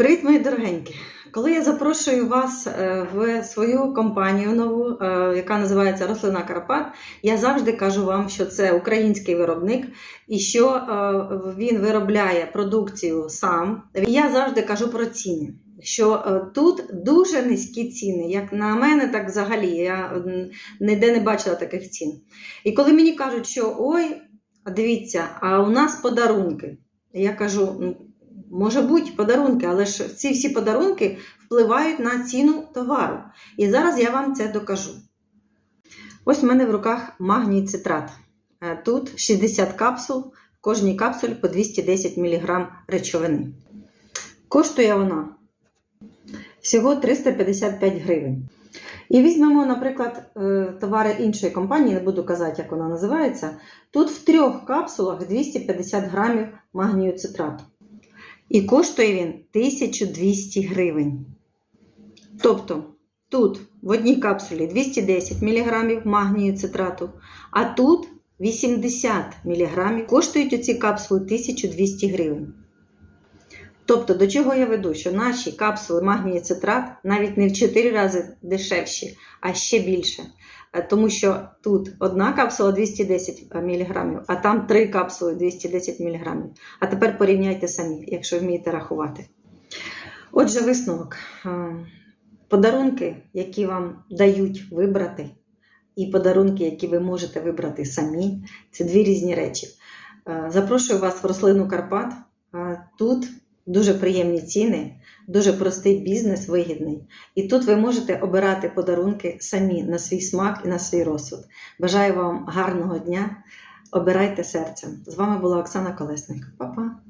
Привіт, мої дорогенькі! Коли я запрошую вас е, в свою компанію нову, е, яка називається Рослина Карпат, я завжди кажу вам, що це український виробник і що е, він виробляє продукцію сам. Я завжди кажу про ціни. Що тут дуже низькі ціни. Як на мене, так взагалі. Я ніде не бачила таких цін. І коли мені кажуть, що ой, дивіться, а у нас подарунки. Я кажу, «Ну, може бути подарунки, але ж ці всі подарунки впливають на ціну товару. І зараз я вам це докажу. Ось в мене в руках магній цитрат. Е, Тут 60 капсул, в кожній капсулі по 210 мг речовини. Коштує вона всього 355 гривень. І візьмемо, наприклад, е, товари іншої компанії, не буду казати, як вона називається. Тут в трьох капсулах 250 грамів магнію цитрату. І коштує він 1200 гривень. Тобто тут в одній капсулі 210 мг магнію цитрату, а тут 80 мг. Коштують оці капсули 1200 гривень. Тобто, до чого я веду? Що наші капсули магнію цитрат навіть не в 4 рази дешевші, а ще більше. Е, Тому що тут одна капсула 210 мг, а там три капсули 210 мг. А тепер порівняйте самі, якщо вмієте рахувати. Отже, висновок. Е, Подарунки, які вам дають вибрати, і подарунки, які ви можете вибрати самі, це дві різні речі. Е, Запрошую вас в рослину Карпат. Е, Тут дуже приємні ціни, дуже простий бізнес, вигідний. І тут ви можете обирати подарунки самі на свій смак і на свій розсуд. Бажаю вам гарного дня. Обирайте серцем. З вами була Оксана Колесник. Па-па!